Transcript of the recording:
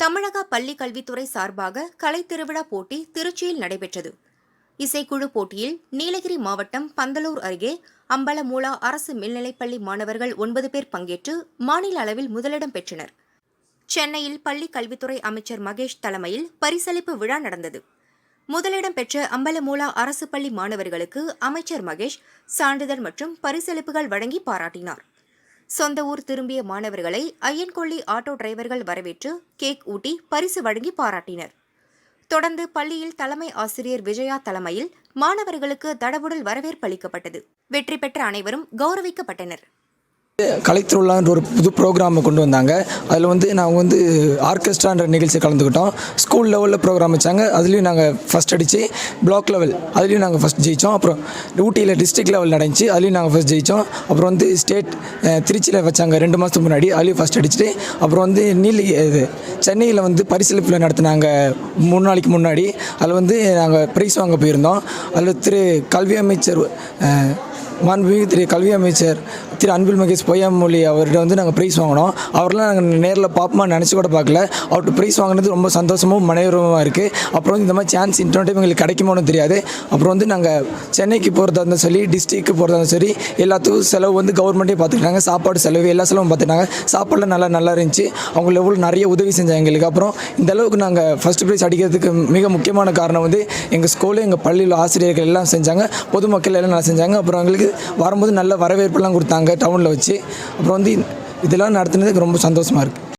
தமிழக பள்ளி கல்வித்துறை சார்பாக கலைத்திருவிழா போட்டி திருச்சியில் நடைபெற்றது. இசைக்குழு போட்டியில் நீலகிரி மாவட்டம் பந்தலூர் அருகே அம்பலமூலா அரசு மேல்நிலைப்பள்ளி மாணவர்கள் ஒன்பது பேர் பங்கேற்று மாநில அளவில் முதலிடம் பெற்றனர். சென்னையில் பள்ளி கல்வித்துறை அமைச்சர் மகேஷ் தலைமையில் பரிசளிப்பு விழா நடந்தது. முதலிடம் பெற்ற அம்பலமூலா அரசு பள்ளி மாணவர்களுக்கு அமைச்சர் மகேஷ் சான்றிதழ் மற்றும் பரிசளிப்புகள் வழங்கி பாராட்டினார். சொந்த ஊர் திரும்பிய மாணவர்களை ஐயன்கொள்ளி ஆட்டோ டிரைவர்கள் வரவேற்று கேக் ஊட்டி பரிசு வழங்கி பாராட்டினர். தொடர்ந்து பள்ளியில் தலைமை ஆசிரியர் விஜயா தலைமையில் மாணவர்களுக்கு தடவுடல் வரவேற்பு அளிக்கப்பட்டது. வெற்றி பெற்ற அனைவரும் கௌரவிக்கப்பட்டனர். கலைத்திருவிழான்ற ஒரு புது ப்ரோக்ராமை கொண்டு வந்தாங்க. அதில் வந்து நாங்கள் வந்து ஆர்கெஸ்ட்ரான்ற நிகழ்ச்சி கலந்துக்கிட்டோம். ஸ்கூல் லெவலில் ப்ரோக்ராம் வச்சாங்க. அதுலேயும் நாங்கள் ஃபஸ்ட் அடித்து பிளாக் லெவல் அதுலேயும் நாங்கள் ஃபஸ்ட் ஜெயித்தோம் அப்புறம் ஊட்டியில் டிஸ்ட்ரிக்ட் லெவல் நடந்துச்சு. அதுலேயும் நாங்கள் ஃபஸ்ட் ஜெயித்தோம் அப்புறம் வந்து ஸ்டேட் திருச்சியில் வச்சாங்க ரெண்டு மாதத்துக்கு முன்னாடி. அதுலேயும் ஃபஸ்ட் அடிச்சுட்டு அப்புறம் வந்து நீலி இது சென்னையில் வந்து பரிசளிப்பில் நடத்தினாங்க மூணு நாளைக்கு முன்னாடி. அதில் வந்து நாங்கள் ப்ரைஸ் வாங்க போயிருந்தோம். அதில் திரு கல்வி அமைச்சர் மாண்புமிகு திரு கல்வி அமைச்சர் திரு அன்பில் மகேஷ் பொய்யாமொழி அவர்கிட்ட வந்து நாங்கள் ப்ரைஸ் வாங்கினோம். அவரெல்லாம் நாங்கள் நேரில் பார்ப்போமா நினச்சி கூட பார்க்கல அவர்கிட்ட ப்ரைஸ் வாங்கினது ரொம்ப சந்தோஷமும் மனைவரமாக இருக்குது அப்புறம் வந்து இந்த மாதிரி சான்ஸ் இன்னொரு டைம் எங்களுக்கு கிடைக்குமோன்னு தெரியாது. அப்புறம் வந்து நாங்கள் சென்னைக்கு போகிறதா இருந்தாலும் சரி டிஸ்ட்ரிக்கு போகிறதா இருந்தாலும் சரி எல்லாத்துக்கும் செலவு வந்து கவர்மெண்ட்டே பார்த்துக்கிட்டாங்க சாப்பாடு செலவு எல்லா செலவும் பார்த்துட்டாங்க சாப்பாடுலாம் நல்லா நல்லா இருந்துச்சு. அவங்க எவ்வளோ நிறைய உதவி செஞ்சாங்க எங்களுக்கு. அப்புறம் இந்த அளவுக்கு நாங்கள் ஃபஸ்ட் ப்ரைஸ் அடிக்கிறதுக்கு மிக முக்கியமான காரணம் வந்து எங்கள் ஸ்கூலு எங்கள் பள்ளியில் ஆசிரியர்கள் எல்லாம் செஞ்சாங்க. பொதுமக்கள் எல்லாம் நல்லா செஞ்சாங்க. அப்புறம் எங்களுக்கு வரும்போது நல்ல வரவேற்பெல்லாம் கொடுத்தாங்க டவுனில் வச்சு. அப்புறம் வந்து இதெல்லாம் நடத்துனதுக்கு ரொம்ப சந்தோஷமாக இருக்குது